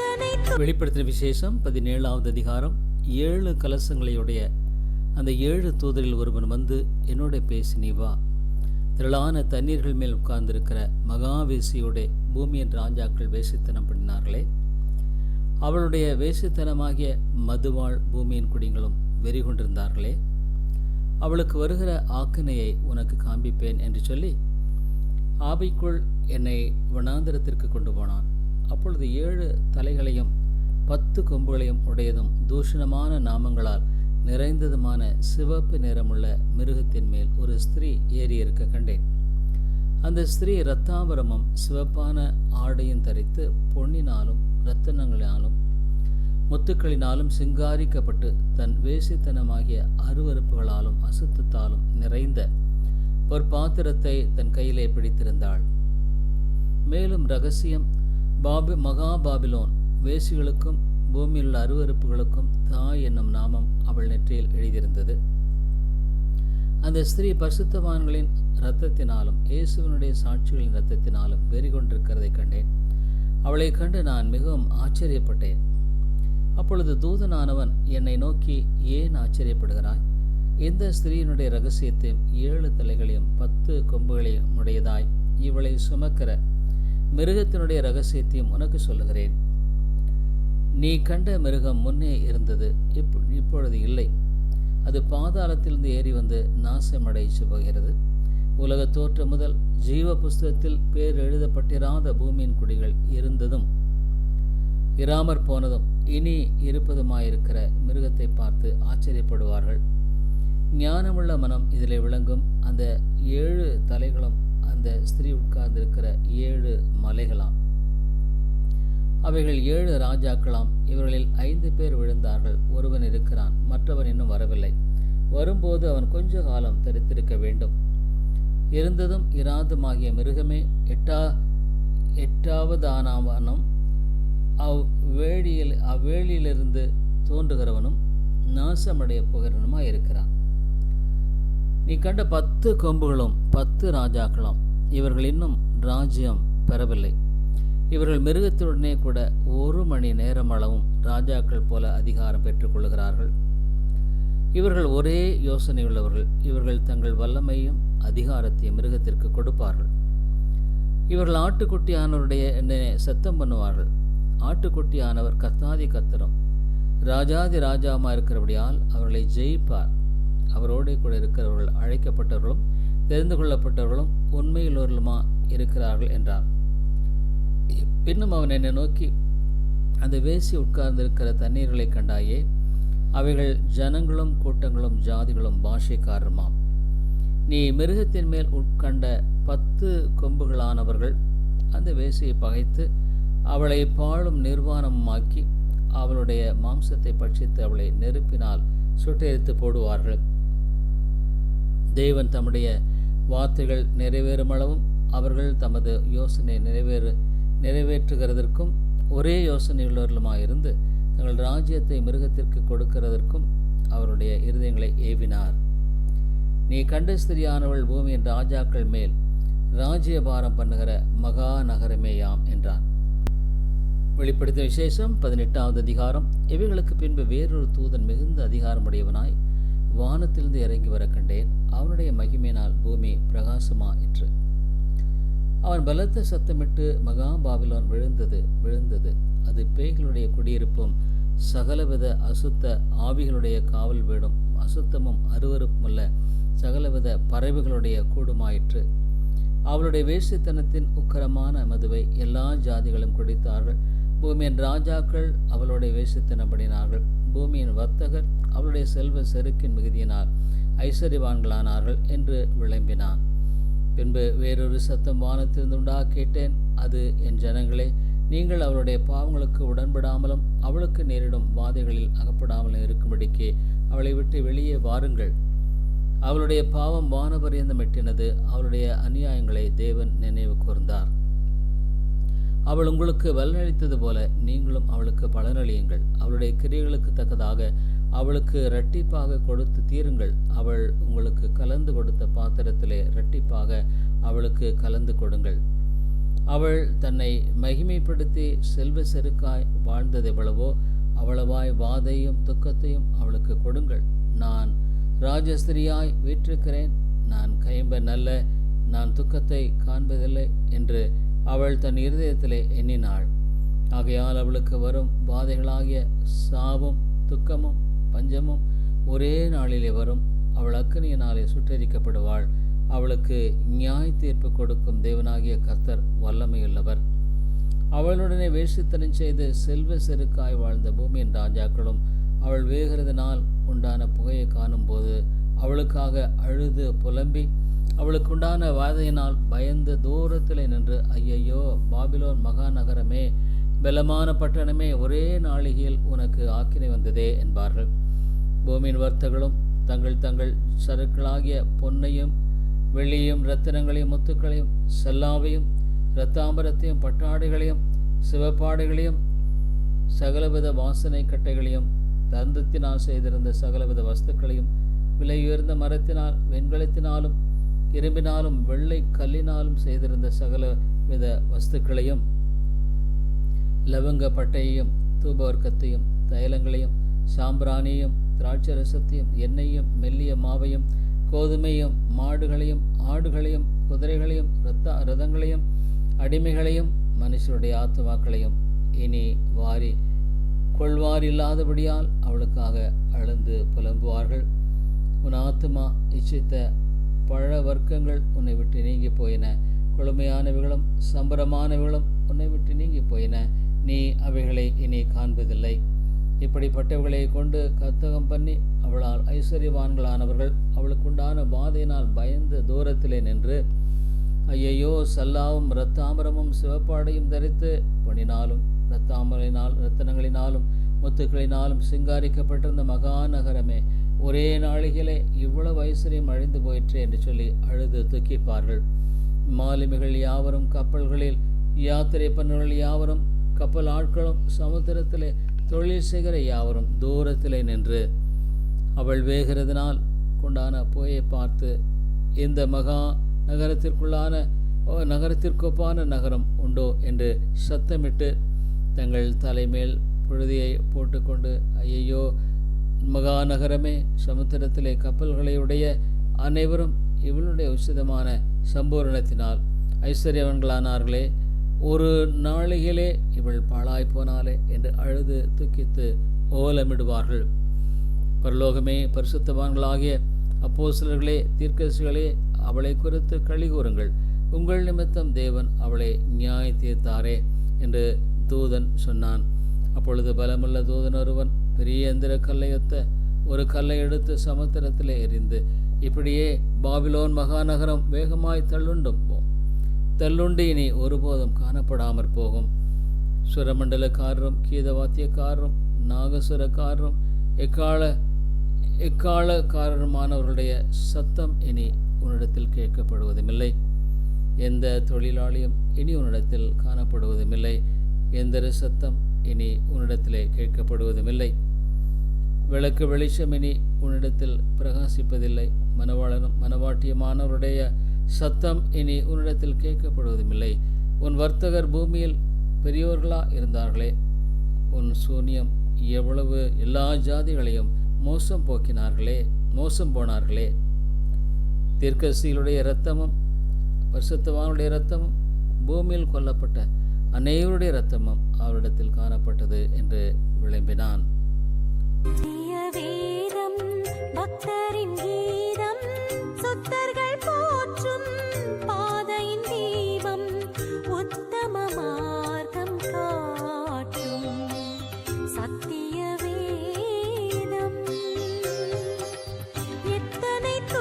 வெளிப்படுத்தின விசேஷம் பதினேழாவது அதிகாரம். ஏழு கலசங்களையுடைய அந்த ஏழு தூதரில் ஒருவன் வந்து என்னோட பேசி நீ வா. திரளான தண்ணீர்கள் மேல் உட்கார்ந்திருக்கிற மகாவேசியோட பூமியின் ராஜாக்கள் வேசித்தனம் பண்ணினார்களே. அவளுடைய வேசித்தனமாகிய மதுவாள் பூமியின் குடிங்களும் வெறி கொண்டிருந்தார்களே அவளுக்கு வருகிற ஆக்கினையை உனக்கு காண்பிப்பேன் என்று சொல்லி ஆபைக்குள் என்னை வனாந்திரத்திற்கு கொண்டு போனான். அப்பொழுது ஏழு தலைகளையும் பத்து கொம்புகளையும் உடையதும் தூஷணமான நாமங்களால் நிறைந்ததுமான சிவப்பு நிறமுள்ள மிருகத்தின் மேல் ஒரு ஸ்திரீ ஏறியிருக்க கண்டேன். அந்த ஸ்திரீ இரத்தாம்பரமும் சிவப்பான ஆடையும் தரித்து பொன்னினாலும் இரத்தனங்களினாலும் முத்துக்களினாலும் சிங்காரிக்கப்பட்டு தன் வேசித்தனமாகிய அருவறுப்புகளாலும் அசுத்தத்தாலும் நிறைந்த ஒரு பாத்திரத்தை தன் கையிலே பிடித்திருந்தாள். மேலும் ரகசியம் பாபி மகா பாபிலோன். வேசிகளுக்கும் பூமியில் உள்ள அருவறுப்புகளுக்கும் தாய் என்னும் நாமம் அவள் நெற்றியில் எழுதியிருந்தது. அந்த ஸ்திரீ பரிசுத்தவான்களின் இரத்தத்தினாலும் இயேசுவனுடைய சாட்சிகளின் இரத்தத்தினாலும் வெறி கொண்டிருக்கிறதை கண்டேன். அவளை கண்டு நான் மிகவும் ஆச்சரியப்பட்டேன். அப்பொழுது தூதனானவன் என்னை நோக்கி ஏன் ஆச்சரியப்படுகிறாய்? இந்த ஸ்திரீயினுடைய ரகசியத்தையும் ஏழு தலைகளையும் பத்து கொம்புகளையும் உடையதாய் இவளை சுமக்கிற மிருகத்தினுடைய ரகசியத்தையும் உனக்கு சொல்லுகிறேன். நீ கண்ட மிருகம் முன்னே இருந்தது இப்பொழுது இல்லை. அது பாதாளத்திலிருந்து ஏறி வந்து நாசமடைச்சு போகிறது. உலக தோற்றம் முதல் ஜீவ புஸ்தகத்தில் பேர் எழுதப்பட்டிராத பூமியின் குடிகள் இருந்ததும் இராமற் போனதும் இனி இருப்பதுமாயிருக்கிற மிருகத்தை பார்த்து ஆச்சரியப்படுவார்கள். ஞானமுள்ள மனம் இதில் விளங்கும். அந்த ஏழு தலைகளும் அந்த ஸ்திரீ உட்கார்ந்திருக்கிற ஏழு மலைகளாம். அவைகள் ஏழு ராஜாக்களாம் இவர்களில் ஐந்து பேர் விழுந்தார்கள். ஒருவன் இருக்கிறான் மற்றவன் இன்னும் வரவில்லை. வரும்போது அவன் கொஞ்ச காலம் தரித்திருக்க வேண்டும். இருந்ததும் இராதுமாகிய மிருகமே எட்டா எட்டாவதானவனும் அவ்வேழியில் அவ்வேளியிலிருந்து தோன்றுகிறவனும் நாசமடைய போகிறவனுமாய் இருக்கிறான் நீ கண்ட பத்து கொம்புகளும் பத்து ராஜாக்களும் இவர்கள் இன்னும் ராஜ்யம் பெறவில்லை. இவர்கள் மிருகத்துடனே கூட ஒரு மணி நேரம் அளவும் ராஜாக்கள் போல அதிகாரம் பெற்றுக்கொள்கிறார்கள் இவர்கள் ஒரே யோசனையுள்ளவர்கள் இவர்கள் தங்கள் வல்லமையும் அதிகாரத்தையும் மிருகத்திற்கு கொடுப்பார்கள். இவர்கள் ஆட்டுக்குட்டியானவருடைய எண்ணெய் சத்தம் பண்ணுவார்கள். ஆட்டுக்குட்டியானவர் கத்தாதி கத்தரும் ராஜாதி ராஜாமா இருக்கிறபடியால் அவர்களை ஜெயிப்பார். அவரோடு கூட இருக்கிறவர்கள் அழைக்கப்பட்டவர்களும் தெரிந்து கொள்ளப்பட்டவர்களும் உண்மையுள்ளவர்களுமா இருக்கிறார்கள் என்றார். பின்னும் அவன் என்னை நோக்கி அந்த வேசி உட்கார்ந்திருக்கிற தண்ணீர்களை கண்டாயே அவைகள் ஜனங்களும் கூட்டங்களும் ஜாதிகளும் பாஷைக்காரருமாம். நீ மிருகத்தின் மேல் உட்கண்ட பத்து கொம்புகளானவர்கள் அந்த வேசியை பகைத்து அவளை பாழும் நிர்வாணமாக்கி அவளுடைய மாம்சத்தை பட்சித்து அவளை நெருப்பினால் சுட்டெரித்து போடுவார்கள். தேவன் தம்முடைய வார்த்தைகள் நிறைவேறும் அளவும் அவர்கள் தமது யோசனை நிறைவேறு நிறைவேற்றுகிறதற்கும் ஒரே யோசனையுள்ளவர்களுமாயிருந்து தங்கள் ராஜ்யத்தை மிருகத்திற்கு கொடுக்கிறதற்கும் அவருடைய இருதயங்களை ஏவினார். நீ கண்ட ஸ்திரியானவள் பூமியின் ராஜாக்கள் மேல் ராஜ்யபாரம் பண்ணுகிற மகா நகரமேயாம் என்றான். வெளிப்படுத்திய விசேஷம் பதினெட்டாவது அதிகாரம். இவைகளுக்கு பின்பு வேறொரு தூதன் மிகுந்த அதிகாரமுடையவனாய் வானத்திலிருந்து இறங்கி வர கண்டேன். அவனுடைய மகிமையினால் பூமி பிரகாசமாயிற்று அவன் பலத்த சத்தமிட்டு மகா பாபிலோன் விழுந்தது விழுந்தது. அது பேய்களுடைய குடியிருப்பும் சகலவித அசுத்த ஆவிகளுடைய காவல் வீடும் அசுத்தமும் அருவறுப்புமல்ல சகலவித பறவைகளுடைய கூடுமாயிற்று. அவளுடைய வேசித்தனத்தின் உக்கரமான மதுவை எல்லா ஜாதிகளும் குடித்தார்கள். பூமியின் ராஜாக்கள் அவளுடைய வேசித்தனப்படினார்கள். பூமியின் வர்த்தகர் அவளுடைய செல்வ செருக்கின் மிகுதியினால் ஐஸ்வர்யவான்களானார்கள் என்று விளம்பினான். பின்பு வேறொரு சத்தம் வானத்திலிருந்துண்டா கேட்டேன் அது என் ஜனங்களே நீங்கள் அவளுடைய பாவங்களுக்கு உடன்படாமலும் அவளுக்கு நேரிடும் வாதைகளில் அகப்படாமலும் இருக்கும்படிக்கு அவளை விட்டு வெளியே வாருங்கள். அவளுடைய பாவம் வானபரியந்தம் எட்டினது அவளுடைய அநியாயங்களை தேவன் நினைவு கூர்ந்தார். அவள் உங்களுக்கு பலனளித்தது போல நீங்களும் அவளுக்கு பலனளியுங்கள். அவளுடைய கிரியைகளுக்கு தக்கதாக அவளுக்கு இரட்டிப்பாக கொடுத்து தீருங்கள். அவள் உங்களுக்கு கலந்து கொடுத்த பாத்திரத்திலே இரட்டிப்பாக அவளுக்கு கலந்து கொடுங்கள். அவள் தன்னை மகிமைப்படுத்தி செல்வ செருக்காய் வாழ்ந்தது எவ்வளவோ அவ்வளவாய் வாதையும் துக்கத்தையும் அவளுக்கு கொடுங்கள். நான் ராஜஸ்திரியாய் வீற்றிருக்கிறேன். நான் கைம்ப நல்ல நான் துக்கத்தை காண்பதில்லை என்று அவள் தன் இருதயத்திலே எண்ணினாள். ஆகையால் அவளுக்கு வரும் பாதைகளாகிய சாவும் துக்கமும் பஞ்சமும் ஒரே நாளிலே வரும். அவள் அக்கனியினாலே சுற்றரிக்கப்படுவாள் அவளுக்கு நியாய தீர்ப்பு கொடுக்கும் தேவனாகிய கர்த்தர் வல்லமையுள்ளவர். அவளுடனே வேஷித்தனம் செய்து செல்வ செருக்காய் வாழ்ந்த பூமியின் ராஜாக்களும் அவள் வேகிறதுனால் உண்டான புகையை காணும்போது அவளுக்காக அழுது புலம்பி அவளுக்கு உண்டான வாதையினால் பயந்து தூரத்தில் நின்று ஐயையோ பாபிலோன் மகாநகரமே பலமான பட்டணமே ஒரே நாளிகையில் உனக்கு ஆக்கினை வந்ததே என்பார்கள். பூமியின் வர்த்தகளும் தங்கள் தங்கள் சருக்களாகிய பொன்னையும் வெள்ளியும் இரத்தினங்களையும் முத்துக்களையும் செல்லாவையும் இரத்தாம்பரத்தையும் பட்டாடைகளையும் சிவப்பாடைகளையும் சகலவித வாசனை கட்டைகளையும் தந்தத்தினால் செய்திருந்த சகலவித வஸ்துக்களையும் விலை உயர்ந்த மரத்தினால் வெண்கலத்தினாலும் இரும்பினாலும் வெள்ளை கல்லினாலும் செய்திருந்த சகல வித வஸ்துக்களையும் லவங்க பட்டையையும் தூபவர்க்கத்தையும் தைலங்களையும் சாம்பிராணியும் திராட்சரசத்தையும் எண்ணெயும் மெல்லிய மாவையும் கோதுமையும் மாடுகளையும் ஆடுகளையும் குதிரைகளையும் இரத்த ரதங்களையும் அடிமைகளையும் மனுஷருடைய ஆத்துமாக்களையும் இனி வாரி கொள்வார் இல்லாதபடியால் அவளுக்காக அழுந்து புலம்புவார்கள். உன் ஆத்மா இச்சித்த பழ வர்க்கங்கள் உன்னை விட்டு நீங்கி போயின. கொழுமையானவைகளும் சம்பரமானவைகளும் உன்னை விட்டு நீங்கி போயின. நீ அவைகளை இனி காண்பதில்லை. இப்படிப்பட்டவர்களை கொண்டு கத்தகம் பண்ணி அவளால் ஐஸ்வர்யவான்களானவர்கள் அவளுக்குண்டான பாதையினால் பயந்து தூரத்திலே நின்று ஐயையோ சல்லாவும் இரத்தாமரமும் சிவப்பாடையும் தரித்து பொன்னினாலும் இரத்தாமரினால் இரத்தனங்களினாலும் முத்துக்களினாலும் சிங்காரிக்கப்பட்டிருந்த மகாநகரமே ஒரே நாளிகளே இவ்வளவு ஐஸ்வர்யம் அழிந்து போயிற்று என்று சொல்லி அழுது துக்கிப்பார்கள். மாலுமிகள் யாவரும் கப்பல்களில் யாத்திரை பண்ணுவர்கள் யாவரும் கப்பல் ஆட்களும் சமுத்திரத்திலே தொழில் செய்கிற யாவரும் தூரத்திலே நின்று அவள் வேகிறதுனால் கொண்டான புகையை பார்த்து இந்த மகா நகரத்திற்குள்ளான ஓ, நகரத்திற்கொப்பான நகரம் உண்டோ? என்று சத்தமிட்டு தங்கள் தலைமேல் புழுதியை போட்டுக்கொண்டு ஐயையோ மகாநகரமே சமுத்திரத்திலே கப்பல்களையுடைய அனைவரும் இவளுடைய உசிதமான சம்பூரணத்தினால் ஐஸ்வர்யவன்களானார்களே ஒரு நாளிகளே இவள் பாழாய் போனாலே என்று அழுது துக்கித்து ஓலமிடுவார்கள். பரலோகமே பரிசுத்தவான்களாகிய அப்போசலர்களே தீர்க்கசிகளே அவளை குறித்து களி கூறுங்கள். உங்கள் நிமித்தம் தேவன் அவளை நியாய தீர்த்தாரே என்று தூதன் சொன்னான். அப்பொழுது பலமுள்ள தூதன் ஒருவன் பெரிய எந்திர கல்லையொத்த ஒரு கல்லை எடுத்து சமுத்திரத்தில் எரிந்து இப்படியே பாபிலோன் மகாநகரம் வேகமாய் தள்ளுண்டும் போம் தள்ளுண்டு இனி ஒருபோதும் காணப்படாமற் போகும். சுரமண்டலக்காரரும் கீதவாத்தியக்காரரும் நாகசுரக்காரரும் எக்கால எக்காலக்காரருமானவர்களுடைய சத்தம் இனி உன்னிடத்தில் கேட்கப்படுவதுமில்லை. எந்த தொழிலாளியும் இனி உன்னிடத்தில் காணப்படுவதுமில்லை. எந்தரு சத்தம் இனி உன்னிடத்திலே கேட்கப்படுவதுமில்லை. விளக்கு வெளிச்சம் இனி உன்னிடத்தில் பிரகாசிப்பதில்லை. மனவாளனும் மனவாட்டியமானவருடைய சத்தம் இனி உன்னிடத்தில் கேட்கப்படுவதுமில்லை. உன் வர்த்தகர் பூமியில் பெரியோர்களா இருந்தார்களே? உன் சூனியம் எவ்வளவு எல்லா ஜாதிகளையும் மோசம் போக்கினார்களே? மோசம் போனார்களே? தீர்க்கசிகளுடைய இரத்தமும் பரிசுத்தவானுடைய இரத்தமும் பூமியில் கொல்லப்பட்ட அனைவருடைய இரத்தமும் அவரிடத்தில் காணப்பட்டது என்று விளம்பினான்.